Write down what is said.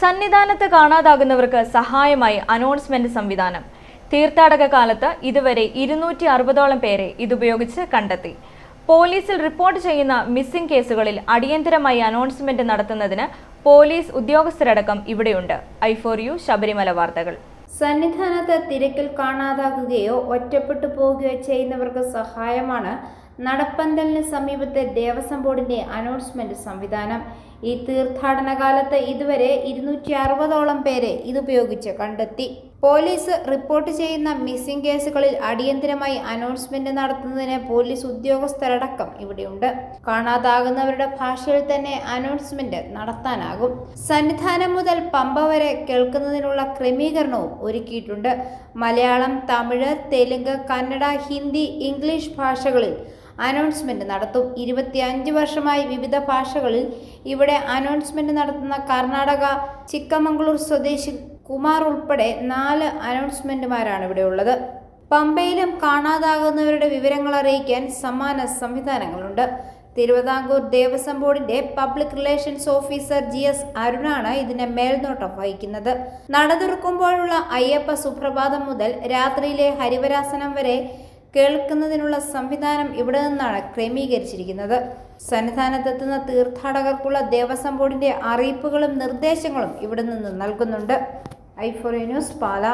സന്നിധാനത്ത് കാണാതാകുന്നവർക്ക് സഹായമായി അനൗൺസ്മെന്റ് സംവിധാനം. തീർത്ഥാടക കാലത്ത് ഇതുവരെ ഇരുന്നൂറ്റി അറുപതോളം പേരെ ഇതുപയോഗിച്ച് കണ്ടെത്തി. പോലീസിൽ റിപ്പോർട്ട് ചെയ്യുന്ന മിസ്സിംഗ് കേസുകളിൽ അടിയന്തരമായി അനൗൺസ്മെന്റ് നടത്തുന്നതിന് പോലീസ് ഉദ്യോഗസ്ഥരടക്കം ഇവിടെയുണ്ട്. ഐ ഫോർ യു ശബരിമല വാർത്തകൾ. സന്നിധാനത്ത് തിരക്കിൽ കാണാതാകുകയോ ഒറ്റപ്പെട്ടു പോവുകയോ ചെയ്യുന്നവർക്ക് സഹായമാണ് നടപ്പന്തലിന് സമീപത്തെ ദേവസ്വം ബോർഡിന്റെ അനൗൺസ്മെന്റ് സംവിധാനം. ഈ തീർത്ഥാടന കാലത്ത് ഇതുവരെ ഇരുന്നൂറ്റി അറുപതോളം പേരെ ഇതുപയോഗിച്ച് കണ്ടെത്തി. പോലീസ് റിപ്പോർട്ട് ചെയ്യുന്ന മിസ്സിംഗ് കേസുകളിൽ അടിയന്തിരമായി അനൗൺസ്മെന്റ് നടത്തുന്നതിന് പോലീസ് ഉദ്യോഗസ്ഥരടക്കം ഇവിടെയുണ്ട്. കാണാതാകുന്നവരുടെ ഭാഷയിൽ തന്നെ അനൗൺസ്മെന്റ് നടത്താനാകും. സന്നിധാനം മുതൽ പമ്പ വരെ കേൾക്കുന്നതിനുള്ള ക്രമീകരണവും ഒരുക്കിയിട്ടുണ്ട്. മലയാളം തമിഴ് തെലുങ്ക് കന്നഡ ഹിന്ദി ഇംഗ്ലീഷ് ഭാഷകളിൽ അനൗൺസ്മെന്റ് നടത്തും. ഇരുപത്തിയഞ്ച് വർഷമായി വിവിധ ഭാഷകളിൽ ഇവിടെ അനൗൺസ്മെന്റ് നടത്തുന്ന കർണാടക ചിക്കമംഗളൂർ സ്വദേശി കുമാർ ഉൾപ്പെടെ നാല് അനൗൺസ്മെന്റുമാരാണ് ഇവിടെ ഉള്ളത്. പമ്പയിലും കാണാതാകുന്നവരുടെ വിവരങ്ങൾ അറിയിക്കാൻ സമാന സംവിധാനങ്ങളുണ്ട്. തിരുവിതാംകൂർ ദേവസ്വം ബോർഡിന്റെ public relations officer G S അരുണാണ് ഇതിന്റെ മേൽനോട്ടം വഹിക്കുന്നത്. നടതുറക്കുമ്പോഴുള്ള അയ്യപ്പ സുപ്രഭാതം മുതൽ രാത്രിയിലെ ഹരിവരാസനം വരെ കേൾക്കുന്നതിനുള്ള സംവിധാനം ഇവിടെ നിന്നാണ് ക്രമീകരിച്ചിരിക്കുന്നത്. സന്നിധാനത്തെത്തുന്ന തീർത്ഥാടകർക്കുള്ള ദേവസ്വം ബോർഡിന്റെ അറിയിപ്പുകളും നിർദ്ദേശങ്ങളും ഇവിടെ നിന്ന് നൽകുന്നുണ്ട്. I four news Pala.